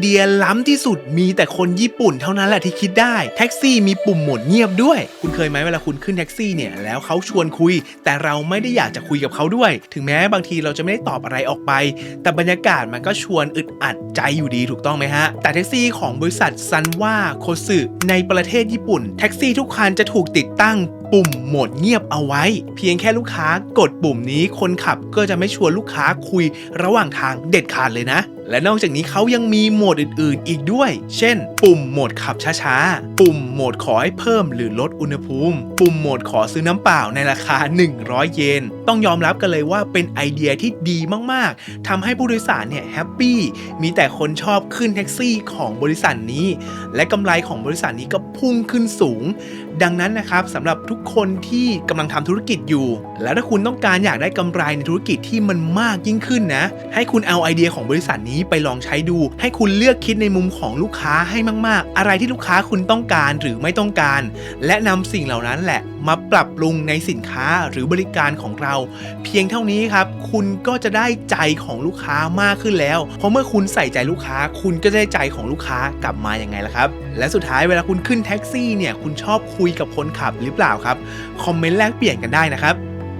เดียล้ำที่สุดมีแต่คนญี่ปุ่นเท่านั้นแหละที่คิดได้ แท็กซี่มีปุ่มโหมดเงียบด้วย คุณเคยไหมเวลาคุณขึ้นแท็กซี่เนี่ยแล้วเขาชวนคุย แต่เราไม่ได้อยากจะคุยกับเขาด้วย ถึงแม้บางทีเราจะไม่ได้ตอบอะไรออกไป แต่บรรยากาศมันก็ชวนอึดอัดใจอยู่ดีถูกต้องไหมฮะ แต่แท็กซี่ของบริษัทซันว่าโคสึในประเทศญี่ปุ่น แท็กซี่ทุกคันจะถูกติดตั้งปุ่มโหมดเงียบเอาไว้ เพียงแค่ลูกค้ากดปุ่มนี้คนขับก็จะไม่ชวนลูกค้าคุยระหว่างทางเด็ดขาดเลยนะ และนอกจากนี้เขายังมีโหมดอื่นๆ อีกด้วย เช่น ปุ่มโหมดขับช้าๆ ปุ่มโหมดขอให้เพิ่มหรือลดอุณหภูมิ ปุ่มโหมดขอซื้อน้ำเปล่าในราคา 100 เยน ต้องยอมรับกันเลยว่าเป็นไอเดียที่ดีมากๆ ทำให้ผู้โดยสารเนี่ยแฮปปี้ มีแต่คนชอบขึ้นแท็กซี่ของบริษัทนี้ และกำไรของบริษัทนี้ก็พุ่งขึ้นสูง ดังนั้นนะครับสำหรับทุกคนที่กำลังทำธุรกิจอยู่ แล้วถ้าคุณต้องการอยากได้กำไรในธุรกิจที่มันมากยิ่งขึ้นนะ ให้คุณเอาไอเดียของบริษัทนี้ไปลองใช้ดู ให้คุณเลือกคิดในมุมของลูกค้าให้มาก ๆ อะไรที่ลูกค้าคุณต้องการหรือไม่ต้องการ และนำสิ่งเหล่านั้นแหละมาปรับปรุงในสินค้าหรือบริการของเรา เพียงเท่านี้ครับ คุณก็จะได้ใจของลูกค้ามากขึ้นแล้ว เพราะเมื่อคุณใส่ใจลูกค้า คุณก็ได้ใจของลูกค้ากลับมาอย่างไงล่ะครับ และสุดท้ายเวลาคุณขึ้นแท็กซี่เนี่ยคุณชอบคุยกับคนขับหรือเปล่าครับคอมเมนต์แลกเปลี่ยนกันได้นะครับ